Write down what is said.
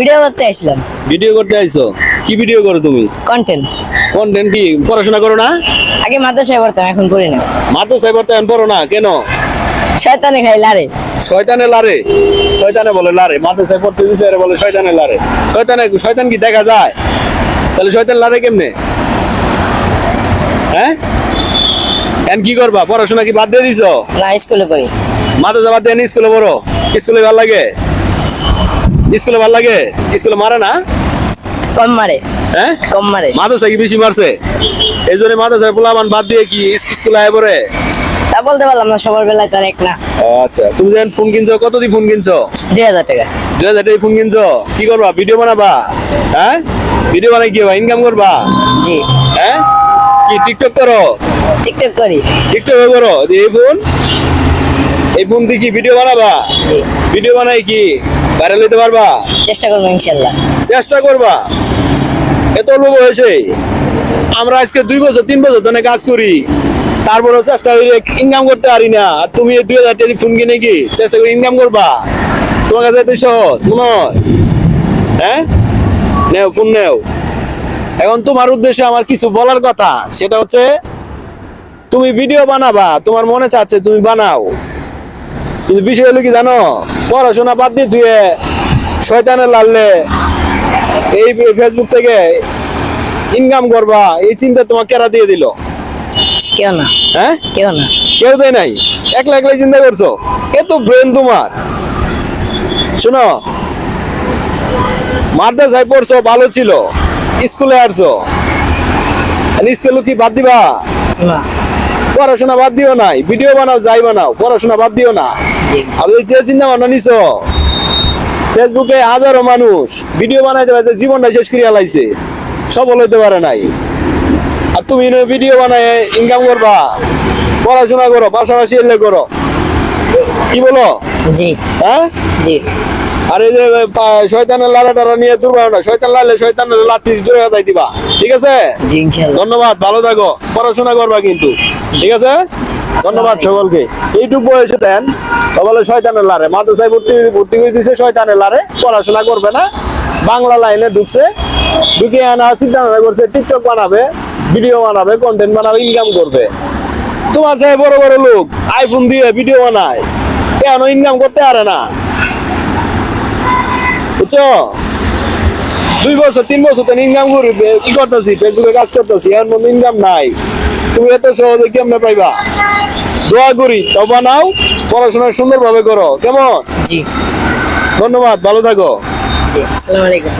Video করতে আসলাম। Video করতে আইছো? কি ভিডিও করো তুমি? কন্টেন্ট কন্টেন্ট কি? পড়াশোনা করো না? আগে মাদ্রাসায় পড়তাম এখন করি না। মাদ্রাসায় পড়তে এখন পড়ো না? কেন? শয়তানে খাই লারে। শয়তানে লারে? শয়তানে বলে লারে। মাদ্রাসায় পড়তে দিছে আরে বলে শয়তানে লারে। শয়তানে শয়তান কি দেখা যায়? তাহলে শয়তান লারে কেমনে? হ্যাঁ? এখন কি করবা? পড়াশোনা কি বাদ দিয়ে দিছো? না স্কুলে পড়ি। মাদ্রাসা বাদ দিয়ে স্কুলে পড়ো? স্কুলে ভালো লাগে? স্কুলে ভালো লাগে? স্কুলে মারে না? কম মারে। হ্যাঁ? কম মারে। মাদ্রাসা কি বেশি মারছে? এই জন্য মাদ্রাসার পোলাবান বাদ দিয়ে কি স্কুলে আয় পড়ে? তা বলতে পারলাম না সবার বেলায় তার এক না। আচ্ছা। তুমি যখন ফোন কিনছো কত দিয়ে ফোন কিনছো? দুই হাজার টাকা। দুই হাজার টাকা ফোন কিনছো? কি করবা? ভিডিও বানাবা? হ্যাঁ? ভিডিও বানাই কি ইনকাম করবা? জি। হ্যাঁ? কি টিকটক করো? টিকটক করি। টিকটক করো? এই ফোন? এই ফোন দিয়ে কি ভিডিও বানাবা? ভিডিও বানাই কি? ভাইরাল হইতে পারবা? চেষ্টা করব ইনশাল্লাহ। চেষ্টা করবা। এত অল্প বয়সে? আমরা আজকে দুই বছর তিন বছর ধরে কাজ করি। তারপরেও চেষ্টা করে ইনকাম করতে পারি না। আর তুমি দুই হাজার টাকা ফোন কিনে কি চেষ্টা করে ইনকাম করবা? তোমার কাছে সহজ মনে হয়? হ্যাঁ? নেও ফোন নেও। এখন তোমার উদ্দেশ্যে আমার কিছু বলার কথা সেটা হচ্ছে তুমি ভিডিও বানাবা তোমার মনে চাচ্ছে তুমি বানাও। কিন্তু বিষয় হলো কি জানো? পড়াশোনা বাদ দিয়ে তুই শয়তানের লাললে এই ফেসবুক থেকে ইনকাম করবা এই চিন্তা তোমাকে কেরা দিয়ে দিল? কেউ না। হ্যাঁ? কেউ না। কেউ দেয় নাই। একলা একলাই চিন্তা করছ? এত ব্রেন তোমার। শোনো মাদ্রাসায় পড়ছো ভালো ছিল স্কুলে আসছো স্কুলে কি বাদ দিবা? না। পড়াশোনা বাদ দিও নাই ভিডিও বানাও যাই বানাও পড়াশোনা বাদ দিও না। আর এই যে চিন্তা ভাবনা নিছো? ফেসবুকে হাজারো মানুষ ভিডিও বানাইতে পারতে জীবনটা শেষ করিয়া লাইছে সফল হইতে পারে নাই। আর তুমি ভিডিও বানায় ইনকাম করবা পড়াশোনা করো পাশাপাশি এলে করো। কি বলো? জি। হ্যাঁ? জি। আর এই যে শয়তানের লারা টারা নিয়ে দুর্বা না শয়তান লালে শয়তানের লাতি দূরে দিবা ঠিক আছে? ধন্যবাদ ভালো থাকো পড়াশোনা করবা কিন্তু। ঠিক আছে? ধন্যবাদ সকলকে। এইটুকু বয়সে দেন বলে শয়তানের লারে। মাদ্রাসায় ভর্তি ভর্তি করে দিছে শয়তানের লারে। পড়াশোনা করবে না। বাংলা লাইনে ঢুকছে। ঢুকে আনা চিন্তা করছে টিকটক বানাবে ভিডিও বানাবে কন্টেন্ট বানাবে ইনকাম করবে। তোমার চাই বড় বড় লোক আইফোন দিয়ে ভিডিও বানায়। কেন ইনকাম করতে পারে না। বুঝছ? দুই বছর তিন বছর তো ইনকাম করি কি করতেছি? ফেসবুকে কাজ করতেছি এর মধ্যে ইনকাম নাই। তুমি এত সহজে কেমনে পাইবা? দোয়া করি তবা বানাও পড়াশোনা সুন্দরভাবে করো। কেমন? জি। ধন্যবাদ ভালো থাকো। জি আসসালামু আলাইকুম।